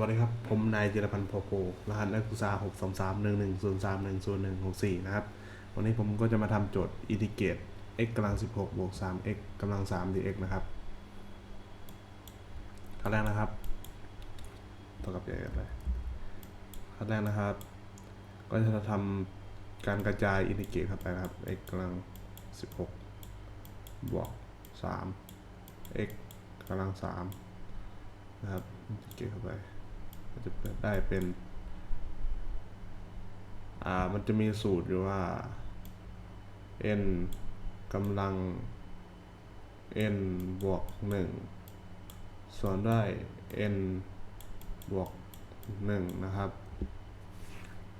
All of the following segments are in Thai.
วัสดีครับ ผมนายจิรพันธ์โพโพรหัสนักศึกษา6 3 3 1 1 0 3 1 0 1 6 4 นะครับ วันนี้ผมก็จะมาทำโจทย์อินทิเกรต x กำลัง 16บวก3 x กำลัง3 dx นะครับขั้นแรกนะครับต่อกับใหญ่กันเลยขั้นแรกนะครับ ก็จะทำการกระจายอินทิเกรตเข้าไปนะครับ x กำลัง 16 บวก3 x กำลัง3นะครับเก็บเข้าไป ก็จะได้เป็น อ่า มันจะมีสูตรอยู่ว่า n กำลัง n บวก1ส่วนด้วย n บวก1นะครับ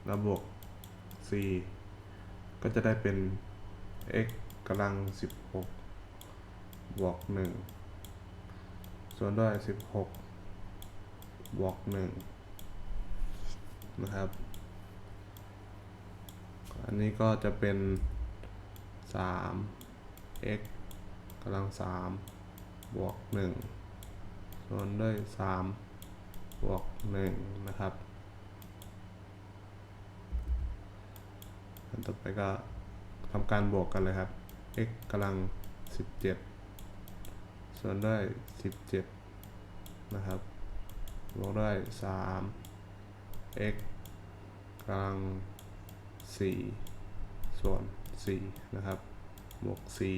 แล้วบวก c ก็จะได้เป็น x กำลัง 16 บวก 1 ส่วนด้วย 16 บวกหนึ่งนะครับ อันนี้ก็จะเป็นสาม x กำลังสามบวกหนึ่งส่วนด้วยสามบวกหนึ่งนะครับ อันต่อไปก็ทำการบวกกันเลยครับ x กำลังสิบเจ็ดส่วนด้วยสิบเจ็ดนะครับ บวกด้วยสาม x กำลังสี่ส่วนสี่นะครับบวกสี่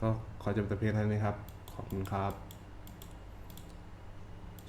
ก็ขอจบแต่เพียงเท่านี้ครับ ขอบคุณครับ